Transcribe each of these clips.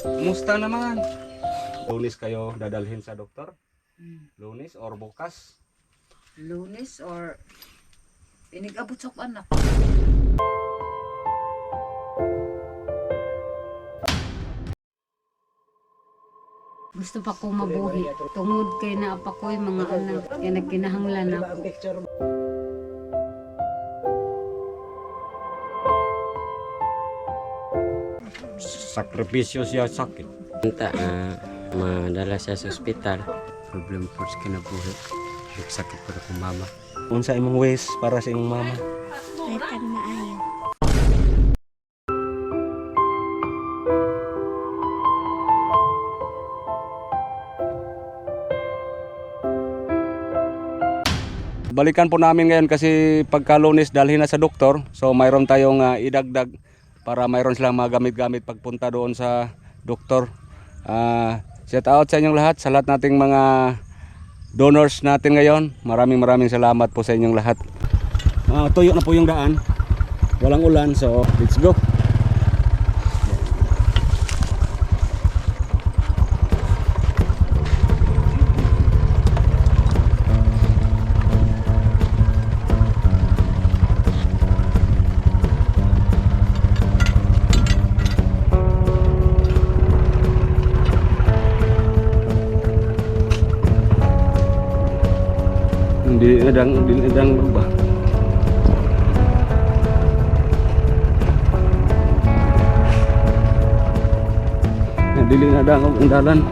Kumusta naman? Lunes kayo dadalhin sa doktor? Mm. Lunes or bukas? Lunes or inigabot sa anak. Gusto pa ko mabuhi. Tungod kay na pa ko mga anak. Kaya nagkinahanglan ako. Sakripisyo siya sakit. Anta, ah, madala siya sa ospital. Problem po sa kinabuhi. Sakit po akong mama. Unsa imong ways para sa imong mama? Kaitan maayo. Balikan po namin ngayon kasi pagka lunes dalhin na sa doktor. So mayroon tayong ah, idagdag para mayroon silang mga gamit-gamit pagpunta doon sa doktor. Ah, shout out sa inyong lahat, sa lahat nating mga donors natin ngayon. Maraming maraming salamat po sa inyong lahat. Ah, tuyo na po yung daan. Walang ulan, so let's go. Hindi edang, hindi edang ba? Dili na dang ang dalan.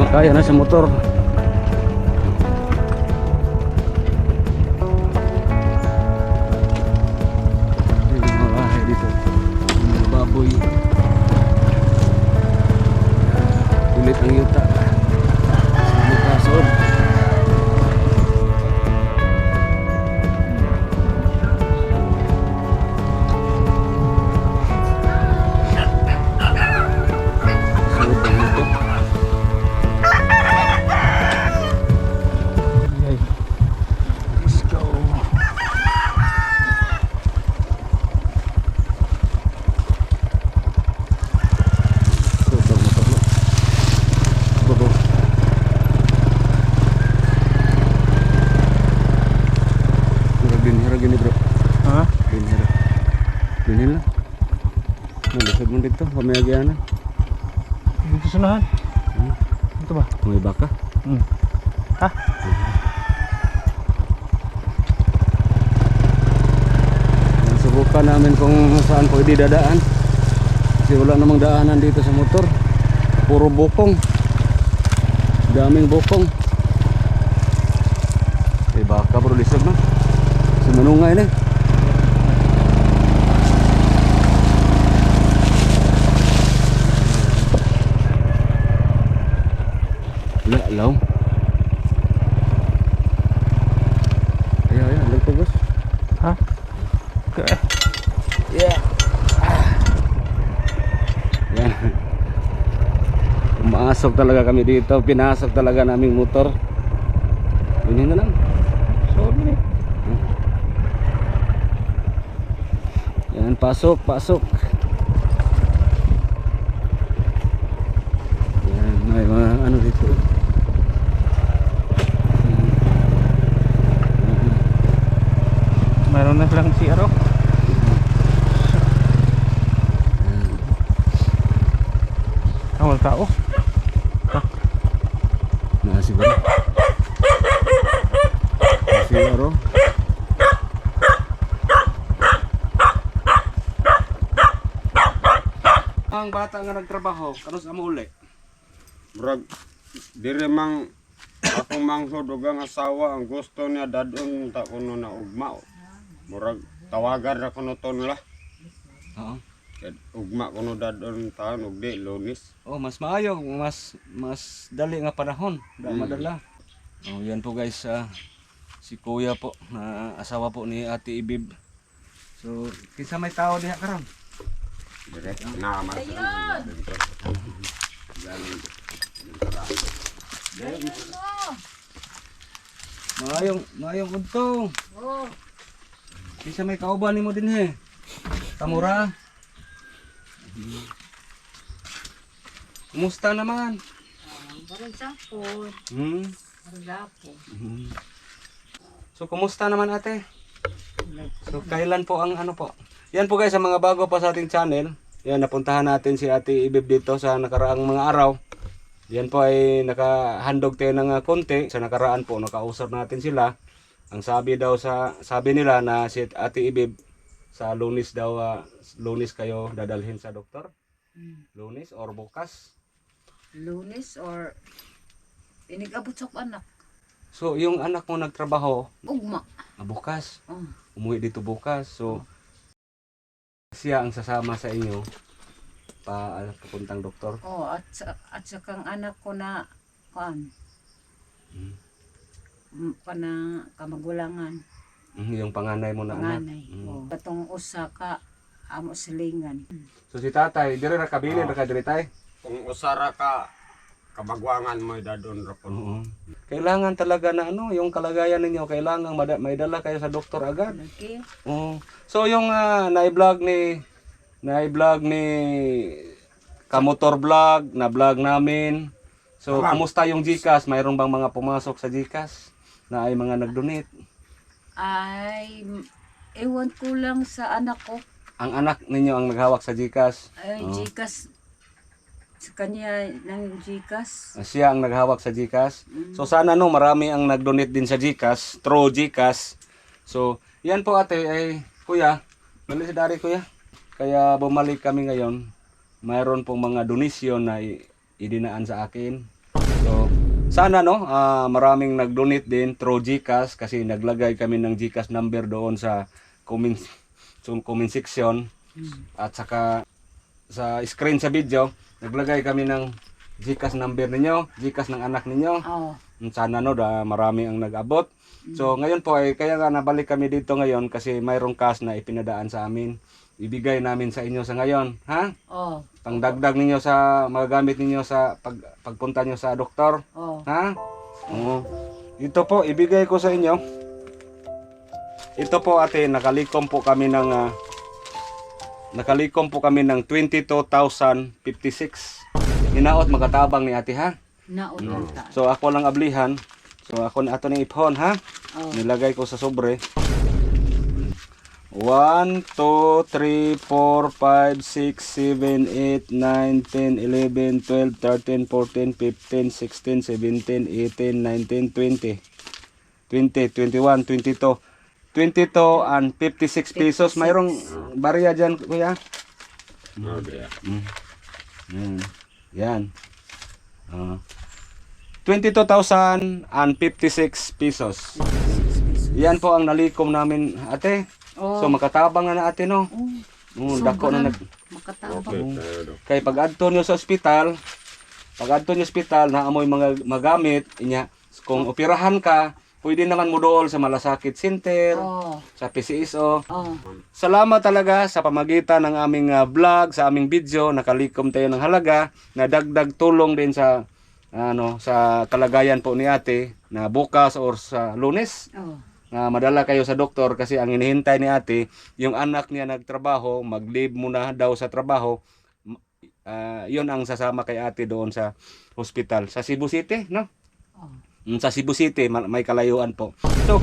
Makaya na sa motor. Yung mga bahay dito. Yung mga baboy. Ulit ang yuta. Dito, pamayagyan na. Dito sunahan. Hmm. Ito ba? May baka. Hmm. Ha? Subukan namin kung saan pwede dadaan. Kasi wala namang daanan dito sa motor. Puro bukong. Daming bukong. May baka bro, lisod na. Si Manungay na. Wala, alaw. Ayaw, ayaw, alam ko boss. Ha? Okay. Yeah. Yan. Pumasok talaga kami dito. Pinasok talaga naming motor. Yun na lang. So, ni. Yan, pasok, pasok. Yan, may mga ano dito. Mayroon na silang CR oh. Ah, wala tao. Na siguro. Siguro. Ang bata nga nagtrabaho, kanos amo uli? Murag dire mang akong mangsod ug ang asawa ang gusto niya dadon ta kuno na ugma. Murag tawagan ra kuno to nila. Oo. Kaya Ugma kuno dadon taon ug di lunis. Oh, mas maayo, mas mas dali nga panahon, da Mm. madala. Oh, yan po guys, ah, si Kuya po, na asawa po ni Ate Ibib. So, kinsa may tao diha karon? Dire na mas. Maayong, maayong udto. Oh, Kinsa may kauban nimo dinhi? Tamura. Kumusta naman? Parang sapon. Hmm. Parang gapo. Mhm. So, kumusta naman ate? So, kailan po ang ano po? Yan po guys, sa mga bago pa sa ating channel. Yan, napuntahan natin si ate Ibib dito sa nakaraang mga araw. Yan po ay nakahandog tayo ng ah, konti. Sa nakaraan po, nakausap natin sila. Ang sabi daw sa, sabi nila na si ate Ibib sa lunis daw, ah, lunis kayo dadalhin sa doktor? Lunis or bukas? Lunes or inigabot sa anak. So, yung anak mo nagtrabaho, Ugma. ah, bukas. Oh. umuwi dito bukas. So, siya ang sasama sa inyo pa ah, papuntang doktor. Oh, at at sa kang anak ko na kuan. Mm. Mm, Kana kamagulangan, Mhm, Yung panganay mo na anak. panganay. Mm. Oh, katong usa ka amo silingan. So si tatay, dire ra kabili ra ka dire tay. Kung usara ka, kabagwangan mo dadon ra po. Oo. Kailangan talaga na ano, yung kalagayan ninyo, kailangan mada- may dala kayo sa doktor agad. Okay? Oo. So yung ah, na-vlog ni na-vlog ni Kamotor Vlog, na vlog namin. So, Tama. kumusta yung GCash? Mayroon bang mga pumasok sa GCash na ay mga nag-donate? Ay, ewan ko lang sa anak ko. Ang anak ninyo ang naghawak sa GCash. Ay, Oh. Gcash. Sa kanya ng Gcash. Siya ang naghawak sa GCash. So sana no marami ang nag-donate din sa GCash, through GCash. So, yan po ate ay kuya, mali si Dari kuya. Kaya bumalik kami ngayon. Mayroon pong mga donation na idinaan sa akin. So, sana no, ah, maraming nag-donate din through GCash kasi naglagay kami ng GCash number doon sa comment, sa comment section. At saka sa screen sa video, naglagay kami ng GCash number ninyo, GCash ng anak ninyo. Oh. Sana no, da, marami ang nag-abot. So ngayon po ay kaya nga nabalik kami dito ngayon kasi mayroong cash na ipinadaan sa amin. Ibigay namin sa inyo sa ngayon, ha? Oh. Pangdagdag ninyo sa magagamit ninyo sa pag, pagpunta nyo sa doktor, Oh. ha? Oo. Ito po ibigay ko sa inyo. Ito po ate, nakalikom po kami ng ah, nakalikom po kami ng 22,056. Hinaot makatabang ni ate ha. Naon lang ta. So ako lang ablihan. So ako na ato ni iphon ha. Oh. Nilagay ko sa sobre. 1, 2, 3, 4, 5, 6, 7, 8, 9, 10, 11, 12, 13, 14, 15, 16, 17, 18, 19, 20. 20, 21, 22. 22 and 56 pesos. Mayroong barya dyan, kuya. Mm. Yan. Ah. 22,056 pesos. Yan po ang nalikom namin, ate. Oh. So makatabang na na ate no. Oh. Mm, dako na nag Makatabang. kay pag adto nyo sa ospital, pag adto sa ospital na amoy mga magamit inya kung operahan ka, pwede naman mo dool sa malasakit center, Oh. sa PCSO. Oh. Salamat talaga sa pamagitan ng aming ah, vlog, sa aming video, nakalikom tayo ng halaga na dagdag tulong din sa ano sa kalagayan po ni ate na bukas or sa lunes Oh. Na madala kayo sa doktor kasi ang hinihintay ni ate yung anak niya nagtrabaho mag-leave muna daw sa trabaho ah, yun ang sasama kay ate doon sa hospital sa Cebu City no Oh. Mm, sa Cebu City ma- may kalayuan po so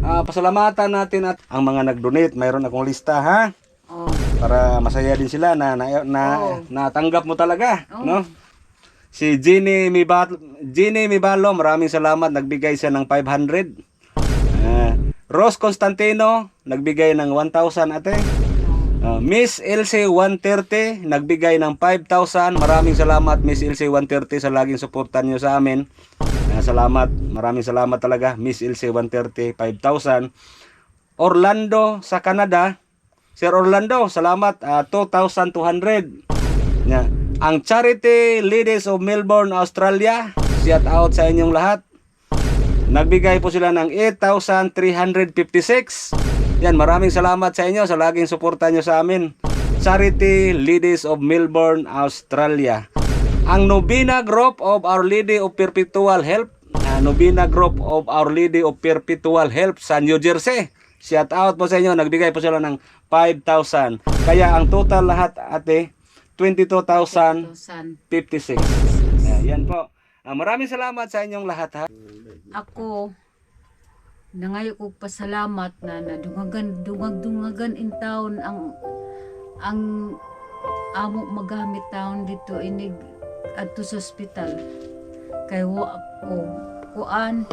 ah, pasalamatan natin at ang mga nag-donate mayroon akong lista ha Oh. para masaya din sila na na, na Oo. natanggap mo talaga Oo. no si Jenny Mibalo Jenny Mibalo maraming salamat nagbigay siya ng 500 Ah, Rose Constantino nagbigay ng 1,000 ate Ah, Miss LC 130 nagbigay ng 5,000 maraming salamat Miss LC 130 sa laging suportan niyo sa amin Ah, salamat maraming salamat talaga Miss LC 130 5,000 Orlando sa Canada Sir Orlando, salamat. ah, 2,200. Nya. Ang Charity Ladies of Melbourne, Australia. Shout out sa inyong lahat. Nagbigay po sila ng 8,356. Yan, maraming salamat sa inyo sa laging suporta nyo sa amin. Charity Ladies of Melbourne, Australia. Ang Nobina Group of Our Lady of Perpetual Help. ah, Nobina Group of Our Lady of Perpetual Help sa New Jersey. Shout out po sa inyo. Nagbigay po sila ng 5,000. Kaya ang total lahat ate, 22,056. 2,000. Ayan po. Ah, maraming salamat sa inyong lahat ha. Ako, nangayo ko pasalamat na nadungagan, dungag-dungagan in town ang ang amo magamit taon dito inig adto sa ospital. Kay wa ako kuan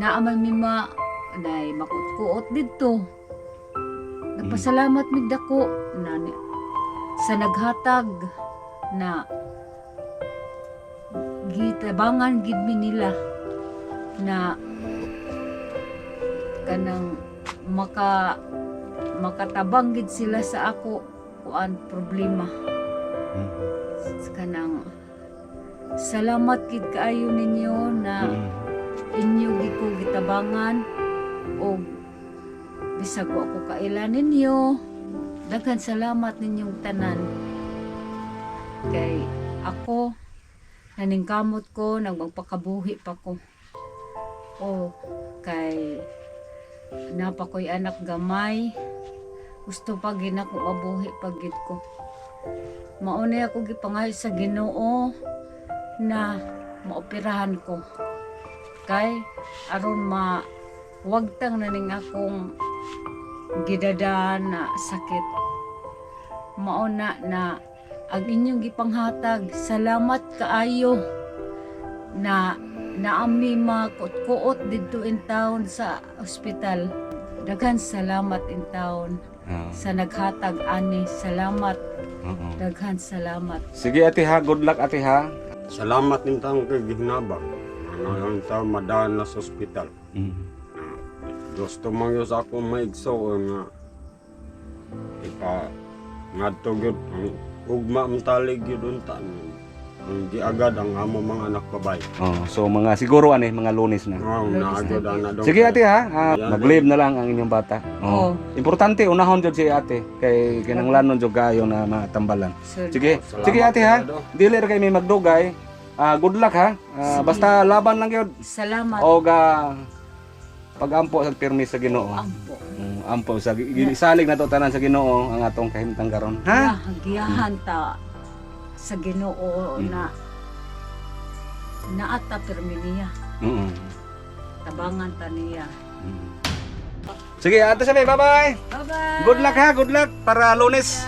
naaman mi ma nay makutkuot dito. Nagpasalamat mig dako na sa naghatag na gitabangan gid mi nila na kanang maka makatabang gid sila sa ako kuan problema. Sa kanang salamat gid kaayo ninyo na inyo gi ko gitabangan o bisag ko kailan ninyo. Daghan salamat ninyong tanan. Kay ako naningkamot ko nagmagpakabuhi pa ko. O kay napa ko'y anak gamay. Gusto pa gina ko mabuhi pagid ko. Mauna ako gipangayo sa Ginoo na maoperahan ko. Kay aron ma wagtang na ning akong gidadaan na sakit. Mauna na ang inyong gipanghatag salamat kaayo na naami makut-kuot dito in town sa ospital daghan salamat in town Ah, sa naghatag ani salamat oo. daghan salamat Sige ate ha, good luck ate ha. Salamat din taong kay gihinabang. Ngayon ta madaan na sa ospital. Mm. Gusto man yun sa akong maigso nga ipa ngadto gyud ugma ang talig gyud unta ang giagad ang amo mga anak babay. Oh, so mga siguro ano mga lunes na. Wow, naagod ang nadong. Sige ate ha, ah, Ayan, mag-leave na lang ang inyong bata. Oh. Importante unahon jud si ate kay kinanglanon jud kayo na matambalan. Sige, Salamat sige ate ha. kayo. Dili ra kay may magdugay. Ah, good luck ha. Ah, basta laban lang gyud salamat o ga pagampo sa permis sa Ginoo. ampo Mm, ampo sa gisalig na to tanan sa Ginoo ang atong kahimtang karon. Ha? giyahan ta sa Ginoo Mm. na naata permi niya Mm. tabangan ta niya Mm. Sige, ate sabi, bye-bye. bye bye Good luck ha, good luck para lunes.